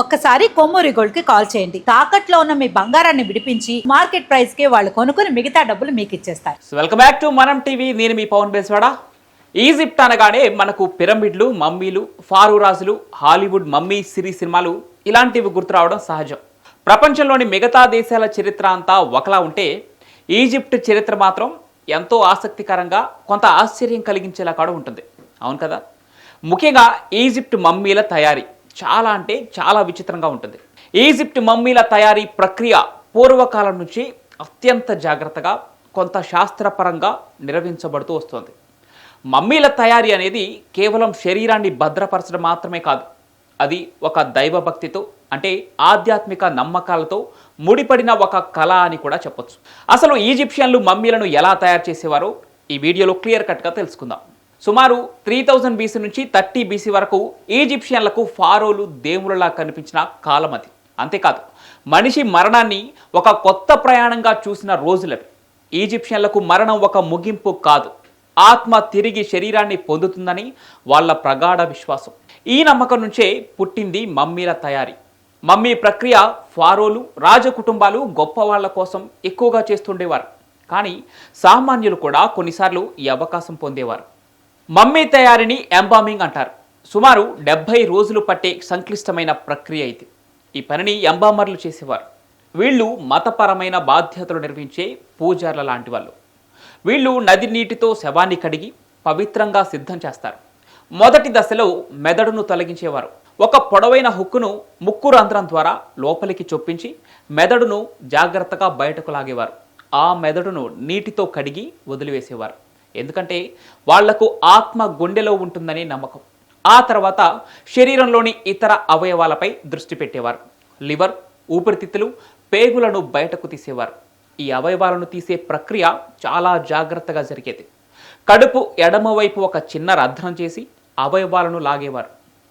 ఒక్కసారి కొమ్మూరి గోల్డ్కి కాల్ చేయండి. తాకట్లో ఉన్న మీ బంగారాన్ని విడిపించి మార్కెట్ ప్రైస్కి వాళ్ళు కొనుక్కుని మిగతా డబ్బులు మీకు ఇచ్చేస్తారు. వెల్కమ్ బ్యాక్ టు మనం టీవీ నేను మీ పవన్ బేస్వాడ. ఈజిప్ట్ అనగానే మనకు పిరమిడ్లు మమ్మీలు ఫారూరాజులు హాలీవుడ్ మమ్మీ సిరీస్ సినిమాలు ఇలాంటివి గుర్తు రావడం సహజం. ప్రపంచంలోని మిగతా దేశాల చరిత్ర అంతా ఒకలా ఉంటే ఈజిప్ట్ చరిత్ర మాత్రం ఎంతో ఆసక్తికరంగా కొంత ఆశ్చర్యం కలిగించేలా కూడా ఉంటుంది. అవును కదా? ముఖ్యంగా ఈజిప్ట్ మమ్మీల తయారీ. చాలా అంటే చాలా విచిత్రంగా ఉంటుంది. ఈజిప్ట్ మమ్మీల తయారీ ప్రక్రియ పూర్వకాలం నుంచి అత్యంత జాగ్రత్తగా కొంత శాస్త్రపరంగా నిర్వహించబడుతూ వస్తుంది. మమ్మీల తయారీ అనేది కేవలం శరీరాన్ని భద్రపరచడం మాత్రమే కాదు. అది ఒక దైవభక్తితో అంటే ఆధ్యాత్మిక నమ్మకాలతో ముడిపడిన ఒక కళ అని కూడా చెప్పొచ్చు. అసలు ఈజిప్షియన్లు మమ్మీలను ఎలా తయారు చేసేవారో ఈ వీడియోలో క్లియర్ కట్గా తెలుసుకుందాం. సుమారు త్రీ థౌజండ్ బీసీ నుంచి థర్టీ బీసీ వరకు ఈజిప్షియన్లకు ఫారోలు దేవుళ్ళలా కనిపించిన కాలం అది. అంతేకాదు మనిషి మరణాన్ని ఒక కొత్త ప్రయాణంగా చూసిన రోజులవి. ఈజిప్షియన్లకు మరణం ఒక ముగింపు కాదు. ఆత్మ తిరిగి శరీరాన్ని పొందుతుందని వాళ్ళ ప్రగాఢ విశ్వాసం. ఈ నమ్మకం నుంచే పుట్టింది మమ్మీల తయారీ. మమ్మీ ప్రక్రియ ఫారోలు రాజకుటుంబాలు గొప్ప వాళ్ళ కోసం ఎక్కువగా చేస్తుండేవారు. కానీ సామాన్యులు కూడా కొన్నిసార్లు ఈ అవకాశం పొందేవారు. మమ్మీ తయారీని ఎంబామింగ్ అంటారు. సుమారు డెబ్బై రోజులు పట్టే సంక్లిష్టమైన ప్రక్రియ ఇది. ఈ పనిని ఎంబామర్లు చేసేవారు. వీళ్ళు మతపరమైన బాధ్యతలు నిర్వహించే పూజార్ల లాంటి వాళ్ళు. వీళ్ళు నది నీటితో శవాన్ని కడిగి పవిత్రంగా సిద్ధం చేస్తారు. మొదటి దశలో మెదడును తొలగించేవారు. ఒక పొడవైన హుక్కును ముక్కు రంధ్రం ద్వారా లోపలికి చొప్పించి మెదడును జాగ్రత్తగా బయటకు లాగేవారు. ఆ మెదడును నీటితో కడిగి వదిలివేసేవారు. ఎందుకంటే వాళ్ళకు ఆత్మ గుండెలో ఉంటుందనే నమ్మకం. ఆ తర్వాత శరీరంలోని ఇతర అవయవాలపై దృష్టి పెట్టేవారు. లివర్ ఊపిరితిత్తులు పేగులను బయటకు తీసేవారు. ఈ అవయవాలను తీసే ప్రక్రియ చాలా జాగ్రత్తగా జరిగేది. కడుపు ఎడమవైపు ఒక చిన్న రంధ్రం చేసి అవయవాలను లాగేవారు.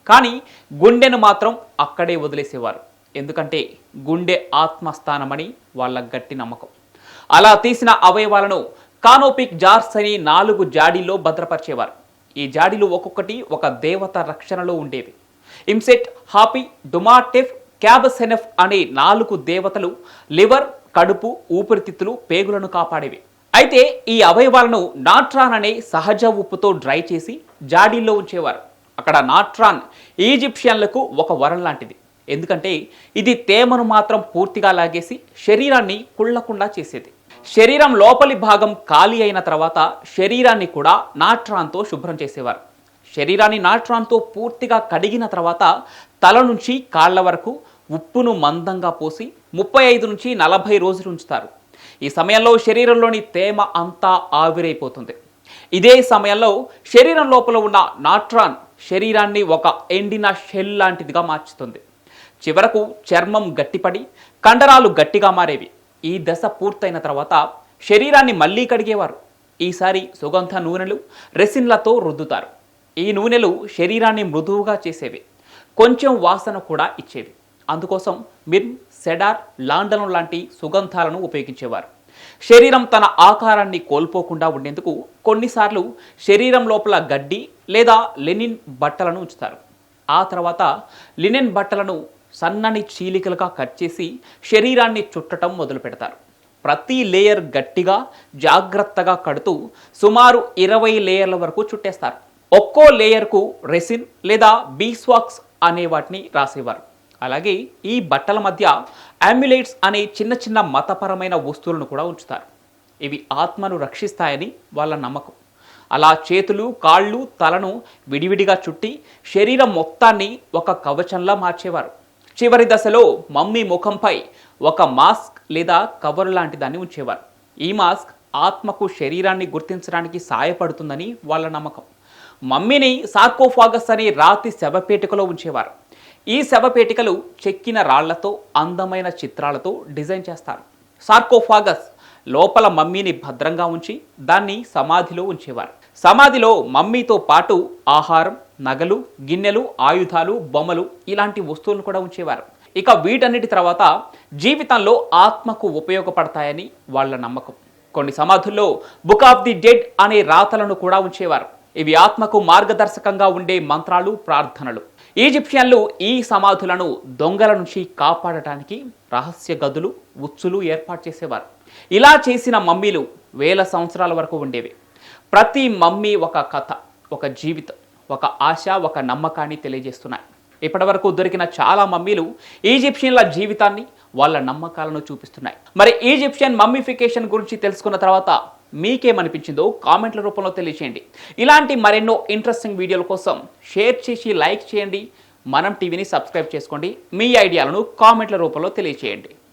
కానీ గుండెను మాత్రం అక్కడే వదిలేసేవారు. ఎందుకంటే గుండె ఆత్మస్థానమని వాళ్ళ గట్టి నమ్మకం. అలా తీసిన అవయవాలను కానోపిక్ జార్స్ అని నాలుగు జాడీల్లో భద్రపరిచేవారు. ఈ జాడీలు ఒక్కొక్కటి ఒక దేవత రక్షణలో ఉండేవి. ఇమ్సెట్ హాపీ డుమాటెఫ్ క్యాబసెనెఫ్ అనే నాలుగు దేవతలు లివర్ కడుపు ఊపిరితిత్తులు పేగులను కాపాడేవి. అయితే ఈ అవయవాలను నాట్రాన్ అనే సహజ ఉప్పుతో డ్రై చేసి జాడీల్లో ఉంచేవారు. అక్కడ నాట్రాన్ ఈజిప్షియన్లకు ఒక వరం లాంటిది. ఎందుకంటే ఇది తేమను మాత్రం పూర్తిగా లాగేసి శరీరాన్ని కుళ్ళకుండా చేసేది. శరీరం లోపలి భాగం ఖాళీ అయిన తర్వాత శరీరాన్ని కూడా నాట్రాన్తో శుభ్రం చేసేవారు. శరీరాన్ని నాట్రాన్తో పూర్తిగా కడిగిన తర్వాత తల నుంచి కాళ్ళ వరకు ఉప్పును మందంగా పోసి ముప్పై ఐదు నుంచి నలభై రోజులు ఉంచుతారు. ఈ సమయంలో శరీరంలోని తేమ అంతా ఆవిరైపోతుంది. ఇదే సమయంలో శరీరం లోపల ఉన్న నాట్రాన్ శరీరాన్ని ఒక ఎండిన షెల్ లాంటిదిగా మార్చుతుంది. చివరకు చర్మం గట్టిపడి కండరాలు గట్టిగా మారేవి. ఈ దశ పూర్తయిన తర్వాత శరీరాన్ని మళ్ళీ కడిగేవారు. ఈసారి సుగంధ నూనెలు రెసిన్లతో రుద్దుతారు. ఈ నూనెలు శరీరాన్ని మృదువుగా చేసేవి. కొంచెం వాసన కూడా ఇచ్చేవి. అందుకోసం మిర్మ్ సెడార్ లాండన్ లాంటి సుగంధాలను ఉపయోగించేవారు. శరీరం తన ఆకారాన్ని కోల్పోకుండా ఉండేందుకు కొన్నిసార్లు శరీరం లోపల గడ్డి లేదా లెనిన్ బట్టలను ఉంచుతారు. ఆ తర్వాత లినెన్ బట్టలను సన్నని చీలికలుగా కట్ చేసి శరీరాన్ని చుట్టటం మొదలు పెడతారు. ప్రతి లేయర్ గట్టిగా జాగ్రత్తగా కడుతూ సుమారు ఇరవై లేయర్ల వరకు చుట్టేస్తారు. ఒక్కో లేయర్కు రెసిన్ లేదా బీస్వాక్స్ అనే వాటిని రాసేవారు. అలాగే ఈ బట్టల మధ్య అంబులైట్స్ అనే చిన్న చిన్న మతపరమైన వస్తువులను కూడా ఉంచుతారు. ఇవి ఆత్మను రక్షిస్తాయని వాళ్ళ నమ్మకం. అలా చేతులు కాళ్ళు తలను విడివిడిగా చుట్టి శరీరం మొత్తాన్ని ఒక కవచంలా మార్చేవారు. చివరి దశలో మమ్మీ ముఖంపై ఒక మాస్క్ లేదా కవర్ లాంటి దాన్ని ఉంచేవారు. ఈ మాస్క్ ఆత్మకు శరీరాన్ని గుర్తించడానికి సాయపడుతుందని వాళ్ళ నమ్మకం. మమ్మీని సార్కోఫాగస్ అనే రాతి శవపేటికలో ఉంచేవారు. ఈ శవపేటికలు చెక్కిన రాళ్ళతో అందమైన చిత్రాలతో డిజైన్ చేస్తారు. సార్కోఫాగస్ లోపల మమ్మీని భద్రంగా ఉంచి దాన్ని సమాధిలో ఉంచేవారు. సమాధిలో మమ్మీతో పాటు ఆహారం నగలు గిన్నెలు ఆయుధాలు బొమ్మలు ఇలాంటి వస్తువులను కూడా ఉంచేవారు. ఇక వీటన్నిటి తర్వాత జీవితంలో ఆత్మకు ఉపయోగపడతాయని వాళ్ళ నమ్మకం. కొన్ని సమాధుల్లో బుక్ ఆఫ్ ది డెడ్ అనే రాతలను కూడా ఉంచేవారు. ఇవి ఆత్మకు మార్గదర్శకంగా ఉండే మంత్రాలు ప్రార్థనలు. ఈజిప్షియన్లు ఈ సమాధులను దొంగల నుంచి కాపాడటానికి రహస్య గదులు ఉచ్చులు ఏర్పాటు చేసేవారు. ఇలా చేసిన మమ్మీలు వేల సంవత్సరాల వరకు ఉండేవి. ప్రతి మమ్మీ ఒక కథ ఒక జీవితం. ఒక ఆశ ఒక నమ్మకాన్ని తెలియజేస్తున్నాయి. ఇప్పటివరకు దొరికిన చాలా మమ్మీలు ఈజిప్షియన్ల జీవితాన్ని వాళ్ళ నమ్మకాలను చూపిస్తున్నాయి. మరి ఈజిప్షియన్ మమ్మీఫికేషన్ గురించి తెలుసుకున్న తర్వాత మీకేమనిపించిందో కామెంట్ల రూపంలో తెలియచేయండి. ఇలాంటి మరెన్నో ఇంట్రెస్టింగ్ వీడియోల కోసం షేర్ చేసి లైక్ చేయండి. మనం టీవీని సబ్స్క్రైబ్ చేసుకోండి. మీ ఐడియాలను కామెంట్ల రూపంలో తెలియచేయండి.